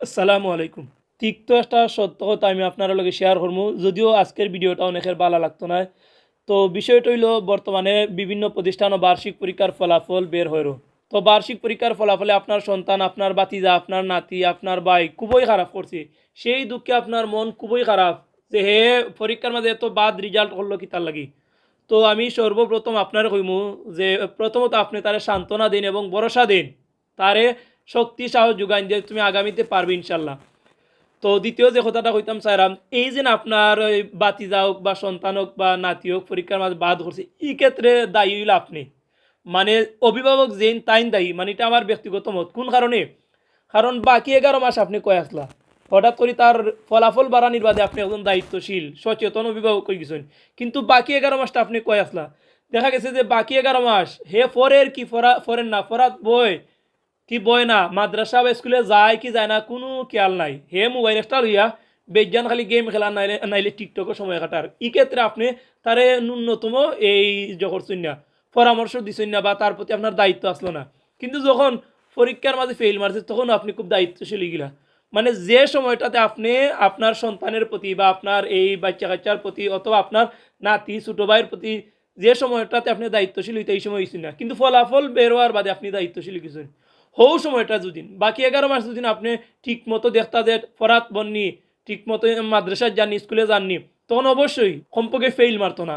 আসসালামু আলাইকুম। তিক্ত একটা সত্য কথা আমি আপনার লগে শেয়ার করব যদিও আজকের ভিডিওটা অনেকের ভালো লাগতো না। তো বিষয়টা হইল, বর্তমানে বিভিন্ন প্রতিষ্ঠান ও বার্ষিক পরীক্ষার ফলাফল বের হয়েরো তো বার্ষিক পরীক্ষার ফলাফলে আপনার সন্তান, আপনার বাতিজা আপনার নাতি, আপনার ভাই খুবই খারাপ করছে। সেই দুঃখে আপনার মন খুবই খারাপ যে, হে, পরীক্ষার মাঝে এত বাদ রেজাল্ট করল কি তার লাগি? তো আমি সর্বপ্রথম আপনার কইমু যে, প্রথমত আপনি তারে সান্ত্বনা দিন এবং ভরসা দিন। তারে শক্তি, সাহস যোগান দিয়ে তুমি আগামীতে পারবে ইনশাল্লাহ তো দ্বিতীয় যে কথাটা কইতাম চাইরাম এই যে আপনার বাতিজা হোক বা সন্তান হোক বা নাতি হোক পরীক্ষার মাঝে বাদ করছে এই ক্ষেত্রে দায়ী হইল আপনি। মানে অভিভাবক যেন তাইন দায়ী মানে এটা আমার ব্যক্তিগত মত। কোন কারণে? কারণ বাকি এগারো মাস আপনি কয়ে আসলা? হঠাৎ করে তার ফলাফল বাড়ানির বাদে আপনি একজন দায়িত্বশীল, সচেতন অভিভাবক হয়ে গেছেন। কিন্তু বাকি এগারো মাসটা আপনি কয়ে আসলা? দেখা গেছে যে বাকি এগারো মাস, হে ফরের কি ফরা ফরেন না, ফরাত বই কি বয় না, মাদ্রাসা বা স্কুলে যায় কি যায় না, কোনো খেয়াল নাই। হে মোবাইল একটা লইয়া বেজ্ঞান খালি গেম খেলা নাইলে নাইলে টিকটকও সময় কাটার ক্ষেত্রে আপনি তারে ন্যূনতম এই করছেন না পরামর্শ দিচ্ছেন না বা তার প্রতি আপনার দায়িত্ব আসলো না। কিন্তু যখন পরীক্ষার মাঝে ফেল মারছে তখন আপনি খুব দায়িত্বশীল গিলা। মানে যে সময়টাতে আপনি আপনার সন্তানের প্রতি বা আপনার এই বাচ্চা কাচ্চার প্রতি অথবা আপনার নাতি, ছোটো ভাইয়ের প্রতি যে সময়টাতে আপনি দায়িত্বশীল হইতে এই সময় হয়েছেন না। কিন্তু ফলাফল বেরোয়ার বাদে আপনি দায়িত্বশীল কিছু হৌ সময়টা দুদিন বাকি এগারো মাস দুদিন আপনি ঠিক মতো দেখতা যে ফরাত বননি ঠিক মতো মাদ্রাসায় যাননি, স্কুলে যাননি, তখন অবশ্যই কমপক্ষে ফেইল মারতো না।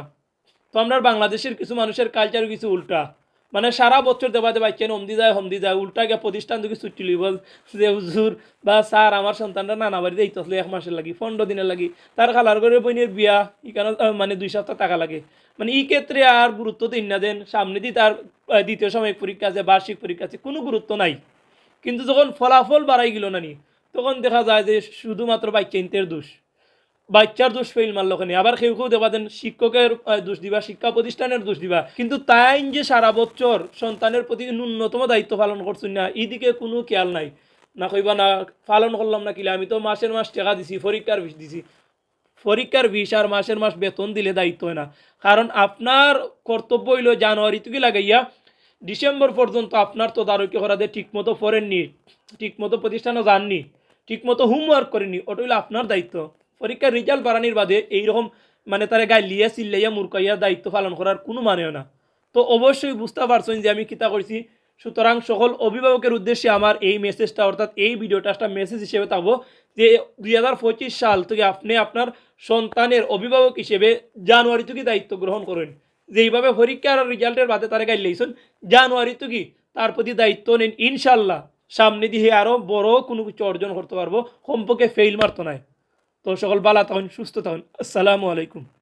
তো আমরা বাংলাদেশের কিছু মানুষের কালচার কিছু উল্টা। মানে সারা বছর দেবা দেবা কেন হমদি যায় হমদি যায়, উল্টা গিয়ে প্রতিষ্ঠান থেকে ছুটি লিব যে হুজুর বা স্যার আমার সন্তানটা নানা বাড়িতে এই আসলে এক মাসের লাগি, পনেরো দিনের লাগি। তার খালার করে বইনের বিয়া এখানে মানে দুই সপ্তাহ টাকা লাগে। মানে এই ক্ষেত্রে আর গুরুত্ব দিন না দেন। সামনে দিয়ে তার দ্বিতীয় সাময়িক পরীক্ষা আছে, বার্ষিক পরীক্ষা আছে, কোনো গুরুত্ব নাই। কিন্তু যখন ফলাফল বাড়াই গেল না নি তখন দেখা যায় যে শুধুমাত্র ইন্তের দোষ। বাচ্চার দোষ ফেল মারলো কেন? আবার কেউ কেউ দেবা দেন শিক্ষকের দোষ দিবা, শিক্ষা প্রতিষ্ঠানের দোষ দিবা। কিন্তু তাই যে সারা বছর সন্তানের প্রতি ন্যূনতম দায়িত্ব পালন করছেন না এইদিকে কোনো খেয়াল নাই। না কইবা না পালন করলাম না কিলে, আমি তো মাসের মাস টাকা দিছি, পরীক্ষার বিষ দিছি। পরীক্ষার বিষ আর মাসের মাস বেতন দিলে দায়িত্ব হয় না। কারণ আপনার কর্তব্য হইল জানুয়ারি থেকে লাগাইয়া ডিসেম্বর পর্যন্ত আপনার তো তদারকি করাতে ঠিকমতো পড়েননি, ঠিকমতো প্রতিষ্ঠানও যাননি, ঠিকমতো হোমওয়ার্ক করেনি ওটা হইল আপনার দায়িত্ব। পরীক্ষার রেজাল্ট বাড়ানির বাদে এইরকম মানে তারা গাইলিয়া চিল্লাইয়া মুরকাইয়া দায়িত্ব পালন করার কোনো মানেও না। তো অবশ্যই বুঝতে পারছেন যে আমি কিতা করছি সুতরাং সকল অভিভাবকের উদ্দেশ্যে আমার এই মেসেজটা অর্থাৎ এই ভিডিওটা একটা মেসেজ হিসেবে থাকব যে দুই হাজার পঁচিশ সাল থেকে আপনি আপনার সন্তানের অভিভাবক হিসেবে জানুয়ারি থেকে দায়িত্ব গ্রহণ করেন। যেইভাবে পরীক্ষার রেজাল্টের বাদে তারা গাইলেইছেন জানুয়ারি থেকে তার প্রতি দায়িত্ব নিন ইনশাল্লাহ সামনে দিয়ে আরও বড় কোনো কিছু অর্জন করতে পারব, কমপক্ষে ফেইল মারতো নাই। তো সকল বালা তখন সুস্থ তখন। আসসালামু আলাইকুম।